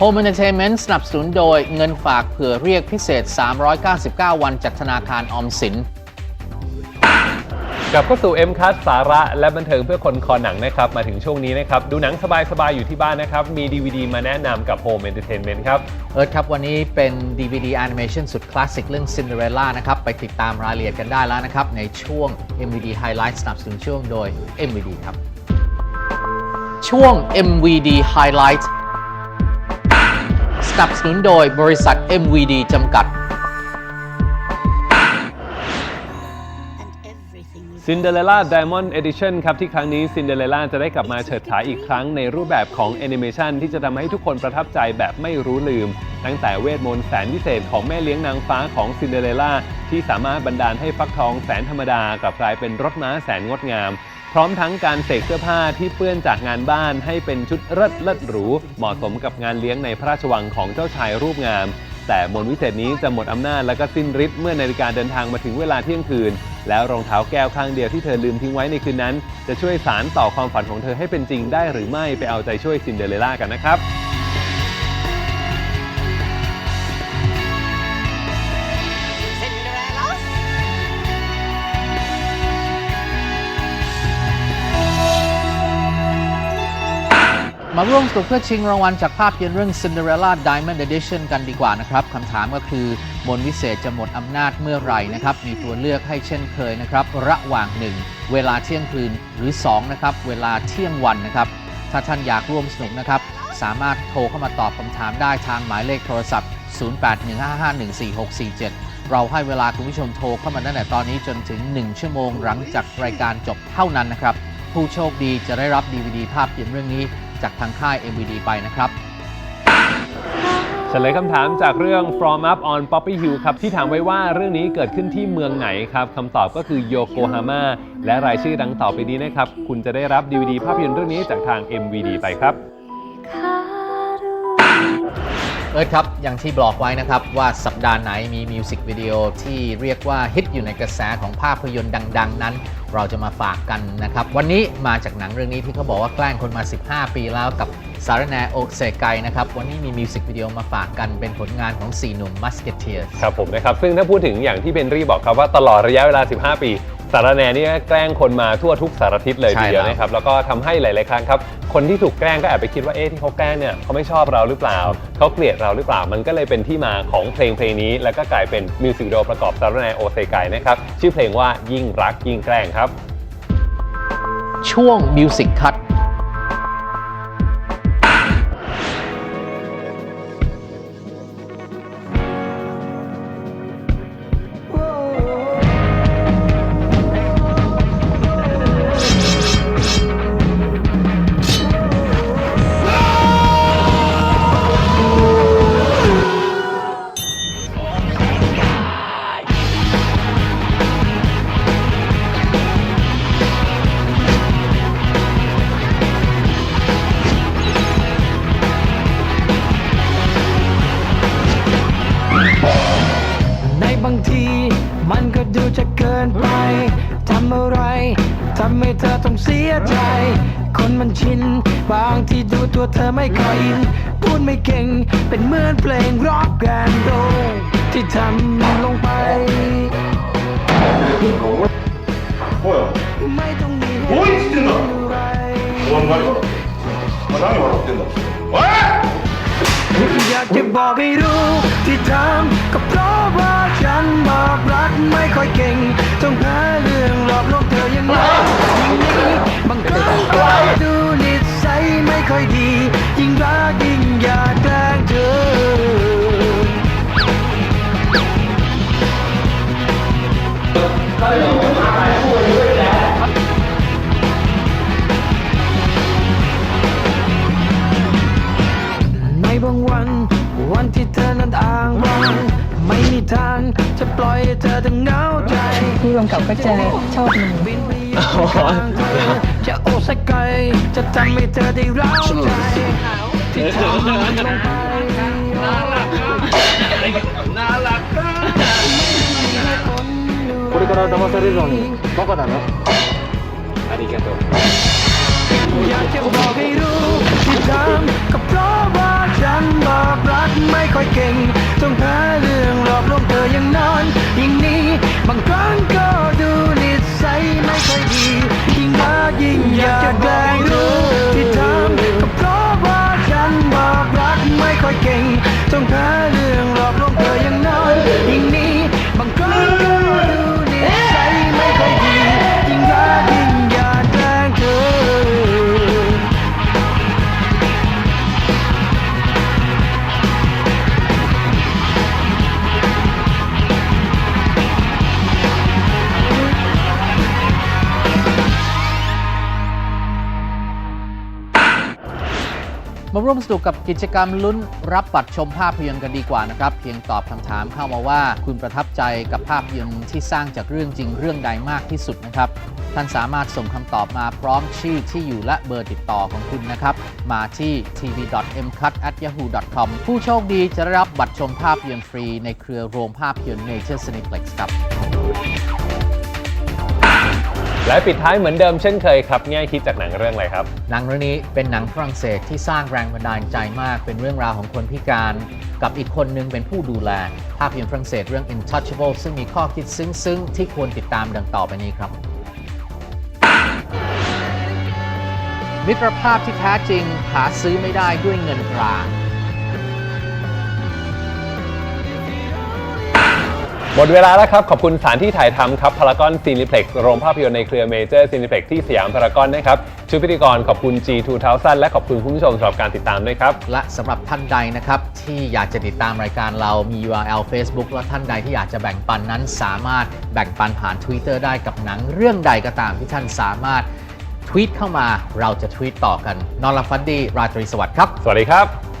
Home Entertainment สนับสนุนโดยเงินฝากเผื่อเรียกพิเศษ 399 วันจากธนาคารออมสิน กลับเข้าสู่ M c a s สาระและบันเทิงเพื่อคนคอหนังนะครับ มาถึงช่วงนี้นะครับ ดูหนังสบาย ๆ อยู่ที่บ้านนะครับ มี DVD มาแนะนำกับ Home Entertainment ครับ เอิร์ธครับ วันนี้เป็น DVD Animation สุดคลาสสิกเรื่อง Cinderella นะครับ ไปติดตามรายละเอียดกันได้แล้วนะครับ ในช่วง MVD Highlight สนับสนุนช่วงโดย MVD ครับ ช่วง MVD Highlight ส นับสนุนโดยบริษัท MVD จำกัด and everything was Cinderella Diamond Edition ครับ ที่ครั้งนี้ Cinderella จะได้กลับมาเฉิดฉายอีกครั้งในรูปแบบของแอนิเมชันที่จะทำให้ทุกคนประทับใจแบบไม่รู้ลืม ตั้งแต่เวทมนต์แสนวิเศษของแม่เลี้ยงนางฟ้าของ Cinderella ที่สามารถบันดาลให้ฟักทองแสนธรรมดากลับกลายเป็นรถม้าแสนงดงามพ ร้อมทั้งการเสกเสื้อผ้าที่เปื้อนจากงานบ้านให้เป็นชุดเลิศเลิศหรู เหมาะสมกับงานเลี้ยงในพระราชวังของเจ้าชายรูปงาม แต่มนต์วิเศษนี้จะหมดอำนาจและก็สิ้นฤทธิ์เมื่อนาฬิกาเดินทางมาถึงเวลาเที่ยงคืน แล้วรองเท้าแก้วข้างเดียวที่เธอลืมทิ้งไว้ในคืนนั้น จะช่วยสารต่อความฝันของเธอให้เป็นจริงได้หรือไม่ไปเอาใจช่วยซินเดอเรลล่ากันนะครับ มาร่วมสนุกเพื่อชิงรางวัลจากภาพยนตร์เรื่อง Cinderella Diamond Edition กันดีกว่านะครับคำถามก็คือมนวิเศษจะหมดอำนาจเมื่อไหร่นะครับ มีตัวเลือกให้เช่นเคยนะครับ ระหว่าง 1 เวลาเที่ยงคืนหรือ 2 นะครับ เวลาเที่ยงวันนะครับ ถ้าท่านอยากร่วมสนุกนะครับ สามารถโทรเข้ามาตอบคำถามได้ทางหมายเลขโทรศัพท์ 0815514647 เราให้เวลาคุณผู้ชมโทรเข้ามาตั้งแต่ตอนนี้จนถึง 1 ชั่วโมงหลังจากรายการจบเท่านั้นนะครับผู้โชคดีจะได้รับ DVD ภาพยนตร์เรื่องนี้ จากทางค่าย MVD ไปนะครับเฉลยคำถามจากเรื่อง From Up on Poppy Hill ครับ ที่ถามไว้ว่าเรื่องนี้เกิดขึ้นที่เมืองไหนครับคำตอบก็คือโยโกฮาม่าและรายชื่อดังต่อไปนี้นะครับ คุณจะได้รับ DVD ภาพยนตร์เรื่องนี้จากทาง MVD ไปครับ เอิร์ธครับ อย่างที่บอกไว้นะครับ ว่าสัปดาห์ไหนมีมิวสิกวิดีโอที่เรียกว่าฮิตอยู่ในกระแสของภาพยนตร์ดัง ๆ นั้น เราจะมาฝากกันนะครับ วันนี้มาจากหนังเรื่องนี้ที่เขาบอกว่าแกล้งคนมา 15 ปีแล้วกับสารแนโอเซไกนะครับ วันนี้มีมิวสิกวิดีโอมาฝากกันเป็นผลงานของ 4 หนุ่มมัสเก t เทียร์ครับผมนะครับ ซึ่งถ้าพูดถึงอย่างที่เบนรี่บอกครับว่าตลอดระยะเวลา 15 ปี สารแหนนี่ก็แกล้งคนมาทั่วทุกสารทิศเลยใช่ทีเดียวแล้วนะครับแล้วก็ทำให้หลาย ๆ ครั้งครับคนที่ถูกแกล้งก็แอบไปคิดว่าเอ๊ะที่เขาแกล้งเนี่ยเขาไม่ชอบเราหรือเปล่าเขาเกลียดเราหรือเปล่ามันก็เลยเป็นที่มาของเพลงเพลงนี้ แล้วก็กลายเป็นมิวสิกวิดีโอประกอบสารแหนโอเซไกนะครับชื่อเพลงว่ายิ่งรักยิ่งแกล้งครับ ช่วงมิวสิกคัท บางที มันก็ดูจะเกินไป ทำอะไร ทำให้เธอต้องเสียใจ คนมันชิน บางที่ดูตัวเธอไม่ค่อยอิน พูดไม่เก่ง เป็นเหมือนเพลงร็อกแอนโดที่ทำลงไป 뭐 야? ไม่ต้องมีเหตุผลอะไร 도망가리 말 아. 사람이 말아 어땠 나? อยากจะบอกให้รู้ที่ทำก็เพราะ ว่าฉันบอกรักไม่ค่อยเก่งต้องหาเรื่องหลอกลวงเธอยังไงยิ่งนี้บางครั้งก็ดูนิสัยไม่ค่อยดี ยิ่งรักยิ่งอยากแกล้งเธอ ในบางวัน วันที่เธอนั้นอ้างว้าง ไม่มีทางจะปล่อยให้เธอต้องเหงาใจ ผู้กำกับก็จะชอบหนู บินไปอยู่ข้างเธอจะโอสักไกลจะทำให้เธอได้ร้าวใจที่ทำลงไปน่ารักน่ารัก これから騙されるのにバカだなありがとう อยากจะบอกให้รู้ที่ทำก็เพราะว่าฉันบอก ไม่ค่อยเก่งจงแพ้เรื่องหล มาร่วมสนุกกับกิจกรรมลุ้นรับบัตรชมภาพยนตร์กันดีกว่านะครับ เพียงตอบคำถามเข้ามาว่า คุณประทับใจกับภาพยนตร์ที่สร้างจากเรื่องจริงเรื่องใดมากที่สุดนะครับ ท่านสามารถส่งคำตอบมาพร้อมชื่อที่อยู่และเบอร์ติดต่อของคุณนะครับ มาที่ tv.mcut@yahoo.com ผู้โชคดีจะได้รับบัตรชมภาพยนตร์ฟรีในเครือโรงภาพยนตร์ Nature Cineplex ครับ และปิดท้ายเหมือนเดิมเช่นเคยครับแง่คิดจากหนังเรื่องอะไรครับ หนังเรื่องนี้เป็นหนังฝรั่งเศสที่สร้างแรงบันดาลใจมาก เป็นเรื่องราวของคนพิการ กับอีกคนหนึงเป็นผู้ดูแล ภาพยนตร์ฝรั่งเศสเรื่อง Intouchable ซึ่งมีข้อคิดซึ้งๆ ที่ควรติดตามดังต่อไปนี้ครับ มิตรภาพที่แท้จริงหาซื้อไม่ได้ด้วยเงินตรา หมดเวลาแล้วครับ ขอบคุณสถานที่ถ่ายทำครับพารากอนซีนิเพล็กซ์โรงภาพยนตร์ในเครือเมเจอร์ซีนิเพล็กซ์ที่สยามพารากอนนะครับชุดพิธีกรขอบคุณ G2000 และขอบคุณคุณผู้ชมสำหรับการติดตามด้วยครับ และสำหรับท่านใดนะครับ ที่อยากจะติดตามรายการเรามี URL Facebook และท่านใดที่อยากจะแบ่งปันนั้นสามารถแบ่งปันผ่าน Twitter ได้กับหนังเรื่องใดก็ตามที่ท่านสามารถทวีตเข้ามาเราจะทวีตต่อกันนอนหลับฝันดีราตรีสวัสดิ์ครับ สวัสดีครับ